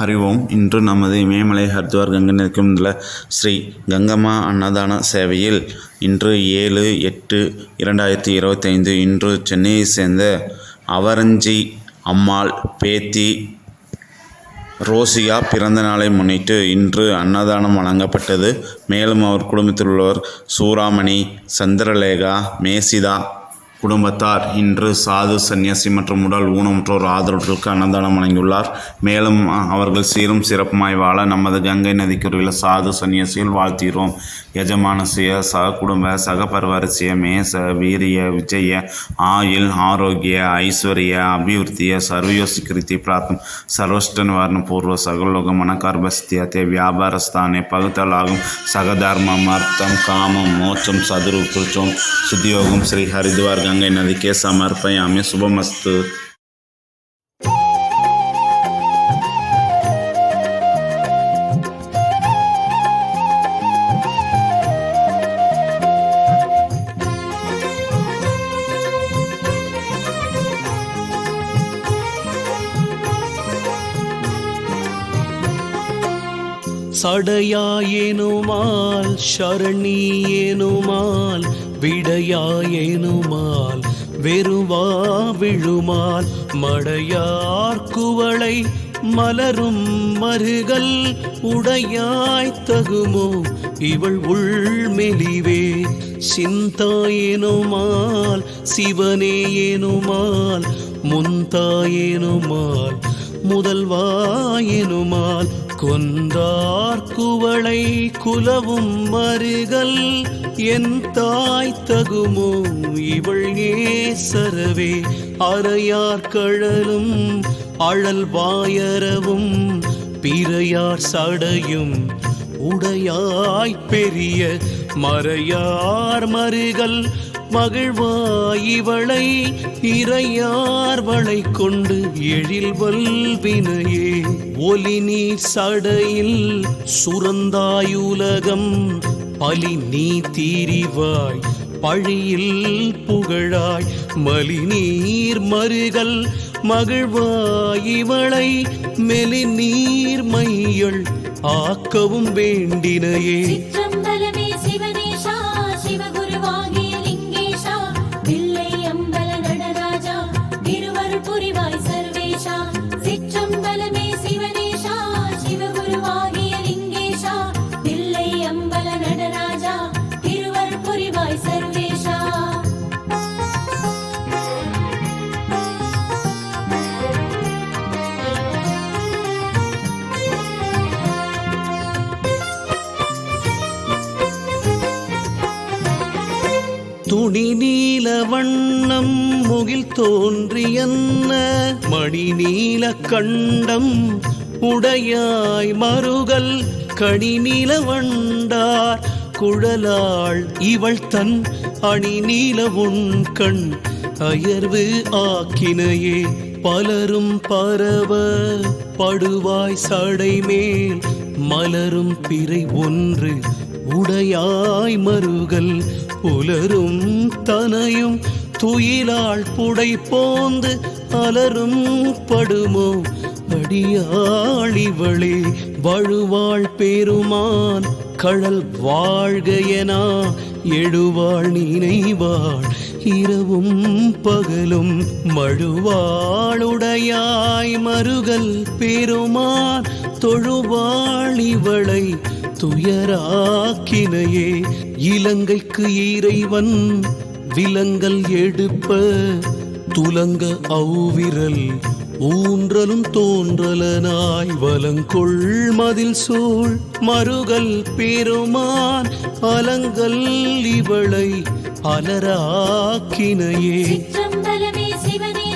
ஹரி ஓம் இன்று நமது இமயமலை ஹரித்வார் கங்கை நிற்கும் ஸ்ரீ கங்கம்மா அன்னதான சேவையில் இன்று ஏழு எட்டு இரண்டாயிரத்தி இருபத்தைந்து இன்று சென்னையை சேர்ந்த அவரஞ்சி அம்மாள் பேத்தி ரோசியா பிறந்த நாளை முன்னிட்டு இன்று அன்னதானம் வழங்கப்பட்டது. மேலும் அவர் குடும்பத்தில் உள்ளவர் சூராமணி சந்திரலேகா மேசிதா குடும்பத்தார் இன்று சாது சன்னியாசி மற்றும் உடல் ஊனமுற்றோர் ஆதரவற்றிற்கு அன்னதானம் வழங்கியுள்ளார். மேலும் அவர்கள் சீரும் சிறப்புமாய் வாழ நமது கங்கை நதிக்குருவில் சாது சன்னியாசியில் வாழ்த்துகிறோம் யஜமானசிய சக குடும்ப சகபர்வரிசிய மேச வீரிய விஜய ஆயுள் ஆரோக்கிய ஐஸ்வர்ய அபிவிருத்திய சர்வயோசி கிருத்தி பிரார்த்தம் சர்வஷ்டன் வர்ண பூர்வ சகலோகம் மனகர்பஸ்தியத்தை வியாபாரஸ்தானே பகுத்தலாகும் சகதர்மம் அர்த்தம் காமம் மோட்சம் சதுரு புருஷம் சுத்தியோகம் ஸ்ரீ ஹரித்வார்கள் கங்கை நதிக்கே சமர்ப்பயாமி சுபமஸ்து. சடையாயேனுமால் சரணியேனுமால் விடையாயேனுமால் வெறுவா விழுமால் மடையார் குவளை மலரும் மருகல் உடையாய் தகுமோ? இவள் உள்மெலிவே சிந்தாயேனுமால் சிவனேயேனுமால் முந்தாயேனுமால் முதல்வாயெனுமால் கொந்தார் குவளை குலவும் மருகல் என் தாய் தகுமோ இவள் ஏசரவே அறையார் கழலும் அழல் வாயரவும் பிறையார் சடையும் உடையாய் பெரிய மறையார் மருகல் மகிழ்வாய் இவளை இறையார்வளை கொண்டு எழில் வல்வினையே. ஒலி நீர் சடையில் சுரந்தாயுலகம் பலி நீ தீரிவாய் பழியில் புகழாய். மலி நீர் மருகல் மகிழ்வாய் இவளை மெலி நீர் மையள் ஆக்கவும் வேண்டினையே. முடி நீல வண்ணம் முகில் தோன்றியன்ன மணி நீல கண்டம் உடையாய் மருகல் கணி நீல வண்டார் குழலாள் இவள் தன் அணி நீல உன் கண் அயர்வு ஆக்கினையே பலரும் பரவ படுவாய் சடை மேல் மலரும் பிறை ஒன்று உடையாய் மருகல் புலரும் தனையும் துயிலாள் புடை போந்து அலரும் படுமோ? அடியாழிவளே வழுவாள் பெருமான் கழல் வாழ்கையனா எழுவாள் நினைவாள். இரவும் பகலும் மழுவாளுடையாய் மருகல் பெருமான் தொழுவாள் துயராக்கினையே. இலங்கைக்கு இறைவன் விலங்கல் எடுப்ப துலங்க அவ்விரல் ஊன்றலும் தோன்றலனாய் வலங்கொள் மதில் சூழ் மருகல் பெருமான் அலங்கல் இவளை அலராக்கினையே. சிவனே